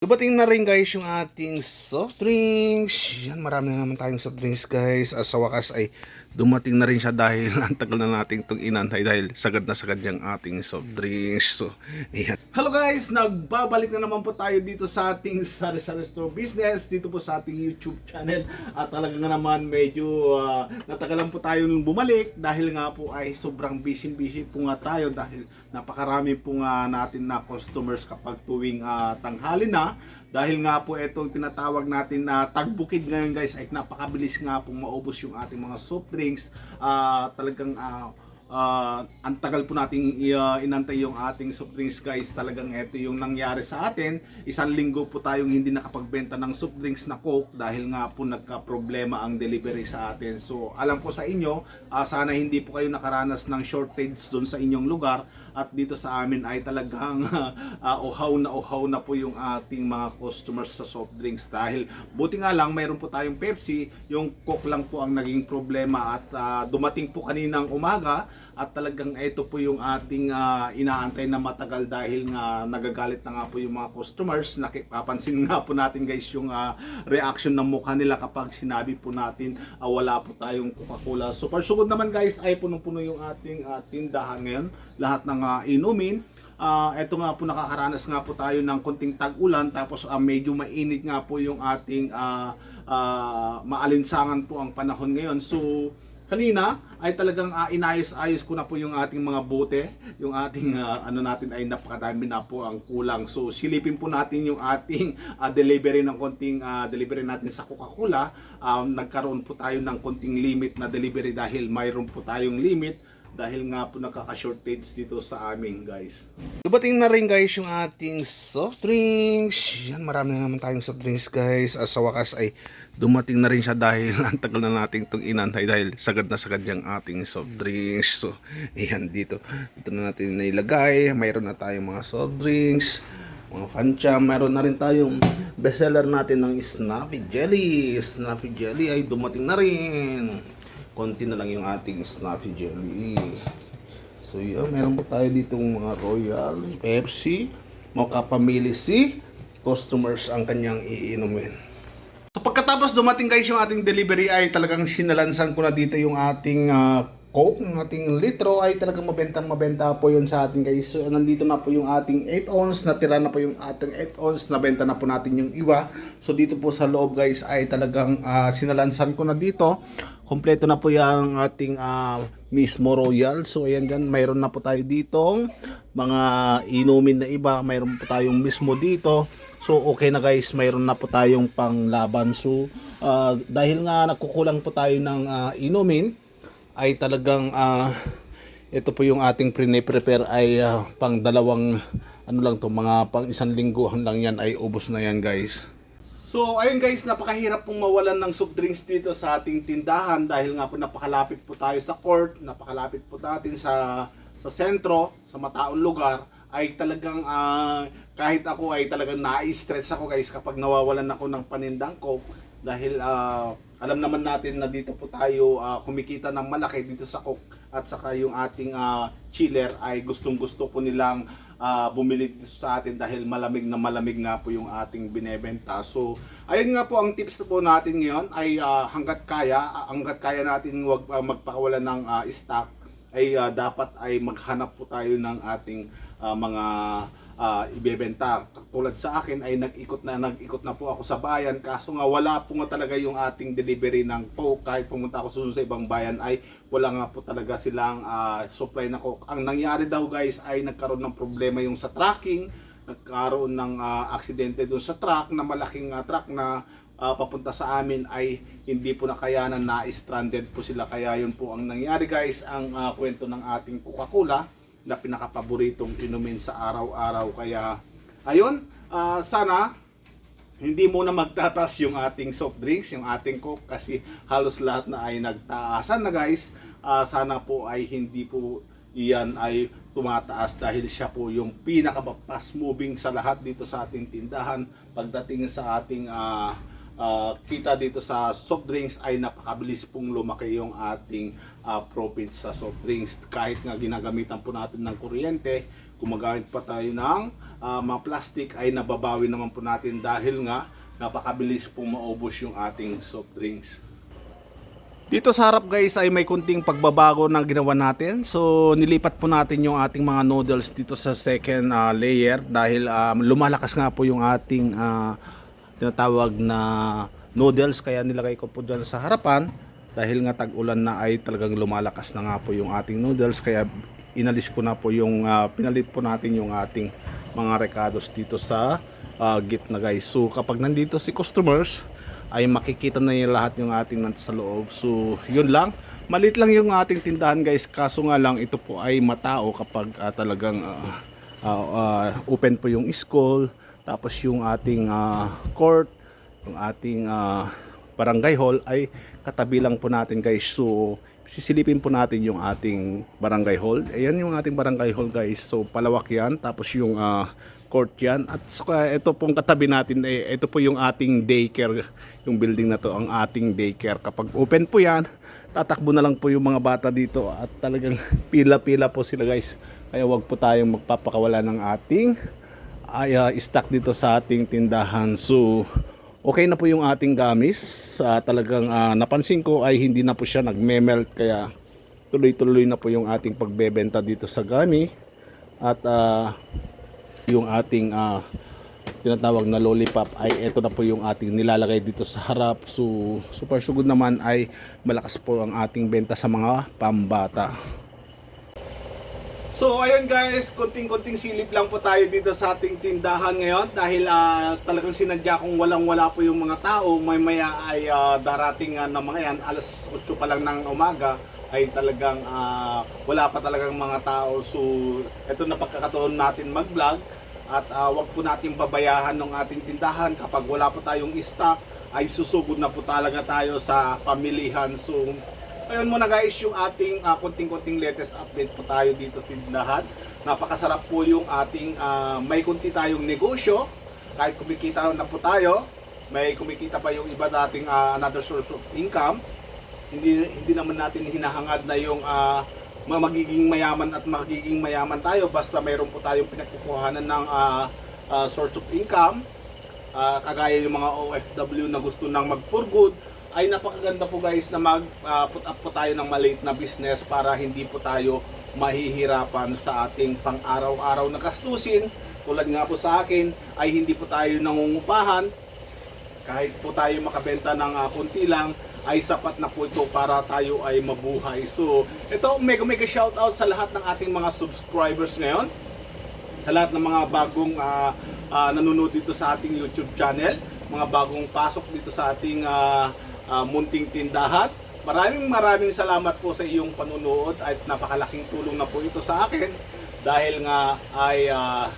Dumating na rin guys yung ating soft drinks. Yan, marami na naman tayong soft drinks guys. At sa wakas ay dumating na rin siya dahil ang tagal na nating itong inantay dahil sagad na sagad yung ating soft drinks. So, ayan. Hello guys! Nagbabalik na naman po tayo dito sa ating Sari Sari Store Business. Dito po sa ating YouTube channel. At talaga nga naman medyo ah, natagalan po tayo nung bumalik dahil nga po ay sobrang busy-busy po nga tayo dahil napakarami po nga natin na customers kapag tuwing ah, tanghali na. Dahil nga po itong tinatawag natin na tagbukid ngayon guys ay napakabilis nga pong maubos yung ating mga soft drinks. Ah, talagang ah, ah, ang tagal po nating ah, inantay yung ating soft drinks guys. Talagang ito yung nangyari sa atin. Isang linggo po tayong hindi nakapagbenta ng soft drinks na coke dahil nga po nagka-problema ang delivery sa atin. So alam ko sa inyo ah, sana hindi po kayo nakaranas ng shortage doon sa inyong lugar. At dito sa amin ay talagang ah, uhaw na uhaw na po yung ating mga customers sa soft drinks. Dahil buti nga lang mayroon po tayong Pepsi. Yung coke lang po ang naging problema at ah, dumating po kaninang umaga at talagang ito po yung ating ah, inaantay na matagal dahil nga nagagalit na nga po yung mga customers. Nakipapansin nga po natin guys yung ah, reaction ng mukha nila kapag sinabi po natin ah, wala po tayong Coca-Cola. Super sugod naman guys ay punong-puno yung ating ah, tindahan ngayon. Lahat ng ah, inumin. Ah, eto nga po nakakaranas nga po tayo ng konting tag-ulan. Tapos ah, medyo mainit nga po yung ating ah, ah, maalinsangan po ang panahon ngayon. So kanina ay talagang ah, inayos-ayos ko na po yung ating mga bote. Yung ating ah, ano natin ay napakadami na po ang kulang. So silipin po natin yung ating ah, delivery ng konting ah, delivery natin sa Coca-Cola. Um, nagkaroon po tayo ng konting limit na delivery dahil mayroon po tayong limit dahil nga po nakaka-shortage dito sa amin guys. Dumating na rin guys yung ating soft drinks. Yan, marami na naman tayong soft drinks guys. At sa wakas ay dumating na rin siya dahil ang tagal na nating itong inantay dahil sagad na sagad yung ating soft drinks. So, ayan dito. Dito na natin nailagay. Mayroon na tayong mga soft drinks. Mga fancha, mayroon na rin tayong bestseller natin ng Snappy Jelly. Snappy Jelly ay dumating na rin konti na lang yung ating Snappy Jelly. So yun, meron po tayo ditong mga Royal, Pepsi, Mocha Pamili C, customers ang kanyang iinumin. So pagkatapos dumating guys yung ating delivery ay talagang sinalansan ko na dito yung ating ah, Coke, yung ating litro ay talagang mabentang mabenta po yun sa ating guys. So nandito na po yung ating 8 ounce, natira na po yung ating 8 ounce, nabenta na po natin yung iwa. So dito po sa loob guys ay talagang ah, sinalansan ko na dito. Kompleto na po yung ating ah, mismo royal. So ayan dyan, mayroon na po tayo dito mga inumin na iba. Mayroon po tayong mismo dito. So okay na guys, mayroon na po tayong panglaban. So ah, dahil nga nagkukulang po tayo ng ah, inumin, ay talagang ah, ito po yung ating pre-prepare ay ah, pang dalawang ano lang to mga pang isang lingguhan lang yan ay ubos na yan guys. So ayun guys, napakahirap pong mawalan ng soft drinks dito sa ating tindahan dahil nga po napakalapit po tayo sa court, napakalapit po natin sa sa sentro, sa mataong lugar ay talagang ah, kahit ako ay talagang na-stress ako guys kapag nawawalan ako ng panindang coke dahil ah, alam naman natin na dito po tayo ah, kumikita ng malaki dito sa coke at saka yung ating ah, chiller ay gustong gusto po nilang ah, bumili dito sa atin dahil malamig na malamig nga po yung ating binebenta. So, ayun nga po ang tips po natin ngayon ay ah, hanggat kaya, hanggat kaya natin wag ah, magpakawalan ng ah, stock ay ah, dapat ay maghanap po tayo ng ating ah, mga ah, ibebenta. Tulad sa akin ay nag-ikot na nag-ikot na po ako sa bayan. Kaso nga wala po nga talaga yung ating delivery ng coke. Kahit pumunta ako sunod sa ibang bayan ay wala nga po talaga silang ah, supply na coke. Ang nangyari daw guys ay nagkaroon ng problema yung sa tracking, nagkaroon ng ah, aksidente doon sa truck na malaking ah, truck na ah, papunta sa amin ay hindi po nakayanan. Na stranded po sila. Kaya yun po ang nangyari guys. Ang ah, kwento ng ating Coca-Cola na pinakapaboritong inumin sa araw-araw kaya ayun ah, sana hindi muna magtatas yung ating soft drinks, yung ating coke kasi halos lahat na ay nagtaasan na guys. Ah, sana po ay hindi po iyan ay tumataas dahil siya po yung pinaka fast moving sa lahat dito sa ating tindahan pagdating sa ating ah, ah, kita dito sa soft drinks ay napakabilis pong lumaki yung ating ah, profit sa soft drinks kahit nga ginagamitan po natin ng kuryente gumagamit pa tayo ng ah, mga plastic ay nababawi naman po natin dahil nga napakabilis pong maubos yung ating soft drinks. Dito sa harap guys ay may kunting pagbabago na ginawa natin. So nilipat po natin yung ating mga noodles dito sa second ah, layer dahil ah, lumalakas nga po yung ating ah, tinatawag na noodles kaya nilagay ko po dyan sa harapan dahil nga tag-ulan na ay talagang lumalakas na nga po yung ating noodles kaya inalis ko na po yung ah, pinalit po natin yung ating mga recados dito sa ah, gitna guys. So kapag nandito si customers ay makikita na yung lahat yung ating nandito sa loob. So, yun lang. Malit lang yung ating tindahan guys. Kaso nga lang ito po ay matao kapag ah, talagang ah, ah, ah, open po yung school. Tapos yung ating ah, court, yung ating ah, barangay hall ay katabi lang po natin guys. So, sisilipin po natin yung ating barangay hall. Ayan yung ating barangay hall guys. So, palawak yan. Tapos yung ah, court yan. At saka ito pong katabi natin, eh, ito po yung ating daycare. Yung building na to, ang ating daycare. Kapag open po yan, tatakbo na lang po yung mga bata dito. At talagang pila-pila po sila guys. Kaya wag po tayong magpapakawala ng ating ay, ah, stock dito sa ating tindahan. So, okay na po yung ating gamis. Ah, talagang ah, napansin ko ay hindi na po siya nagme-melt. Kaya tuloy-tuloy na po yung ating pagbebenta dito sa gami. At ah, yung ating ah, tinatawag na lollipop ay ito na po yung ating nilalagay dito sa harap. So, super sugod naman ay malakas po ang ating benta sa mga pambata. So ayun guys, konting-konting silip lang po tayo dito sa ating tindahan ngayon dahil ah, talagang sinadya kong walang-wala po yung mga tao. May maya ay ah, darating nga na mga yan, alas 8 pa lang ng umaga ay talagang ah, wala pa talagang mga tao. So ito na pagkakataon natin mag-vlog at ah, wag po natin babayahan ng ating tindahan kapag wala pa tayong stock ay susugod na po talaga tayo sa pamilihan. So Ayun muna guys, yung ating ah, konting-konting latest update po tayo dito sa tindahan. Napakasarap po yung ating ah, may kunti tayong negosyo. Kahit kumikita na po tayo, may kumikita pa yung iba dating ah, another source of income. Hindi hindi naman natin hinahangad na yung ma- magiging mayaman at magiging mayaman tayo basta mayroon po tayong pinagkukuhanan ng ah, ah, source of income. Ah, kagaya yung mga OFW na gusto nang mag for good ay napakaganda po guys na mag ah, put up po tayo ng maliit na business para hindi po tayo mahihirapan sa ating pang-araw-araw na gastusin. Tulad nga po sa akin ay hindi po tayo nangungupahan. Kahit po tayo makabenta ng ah, kunti lang ay sapat na po ito para tayo ay mabuhay. So, ito mega mega shout out sa lahat ng ating mga subscribers ngayon sa lahat ng mga bagong ah, ah, nanonood dito sa ating YouTube channel, mga bagong pasok dito sa ating ah, ah, munting tindahan. Maraming maraming salamat po sa iyong panunood at napakalaking tulong na po ito sa akin dahil nga ay ah,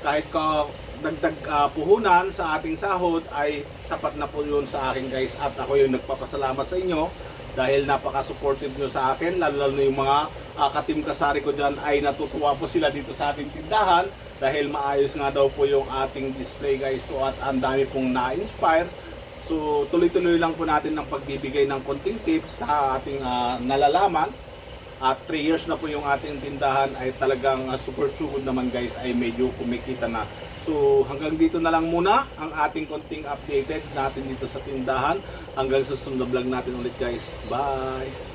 kahit ka dagdag ah, puhunan sa ating sahod ay sapat na po yun sa akin guys at ako yung nagpapasalamat sa inyo dahil napaka-supportive nyo sa akin lalo lalo yung mga uh, katim kasari ko dyan ay natutuwa po sila dito sa ating tindahan dahil maayos nga daw po yung ating display guys so at ang dami pong na-inspire so tuloy-tuloy lang po natin ng pagbibigay ng konting tips sa ating ah, nalalaman at 3 years na po yung ating tindahan ay talagang uh, super sugod naman guys ay medyo kumikita na. So hanggang dito na lang muna ang ating konting updated natin dito sa tindahan. Hanggang susunod vlog natin ulit guys. Bye!